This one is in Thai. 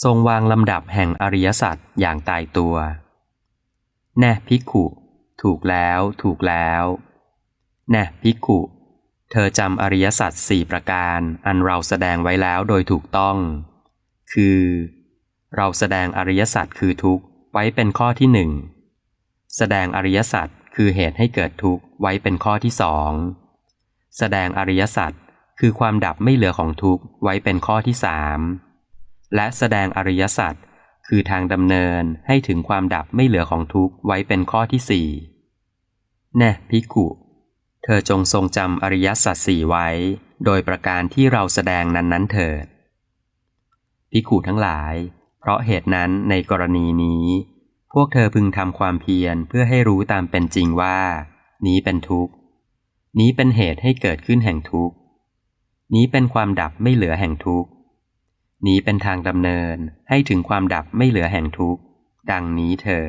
ทรงวางลำดับแห่งอริยสัจอย่างตายตัว แน่ภิกขุ ถูกแล้วถูกแล้วแน่ภิกขุ เธอจำอริยสัจสี่ประการอันเราแสดงไว้แล้วโดยถูกต้อง คือ เราแสดงอริยสัจคือทุกข์ไว้เป็นข้อที่หนึ่งแสดงอริยสัจคือเหตุให้เกิดทุกข์ไว้เป็นข้อที่สองแสดงอริยสัจคือความดับไม่เหลือของทุกข์ไว้เป็นข้อที่สาม และแสดงอริยสัจคือทางดำเนินให้ถึงความดับไม่เหลือของทุกข์ไว้เป็นข้อที่สี่แน่ภิกุเธอจงทรงจำอริยสัจสี่ไว้ โดยประการที่เราแสดงนั้นๆเถิดภิกุทั้งหลาย เพราะเหตุนั้นในกรณีนี้ พวกเธอพึงทำความเพียรเพื่อให้รู้ตามเป็นจริงว่า นี้เป็นทุกข์ นี้เป็นเหตุให้เกิดขึ้นแห่งทุกข์ นี้เป็นความดับไม่เหลือแห่งทุกข์ นี้เป็นทางดำเนินให้ถึงความดับไม่เหลือแห่งทุกข์ ดังนี้เธอ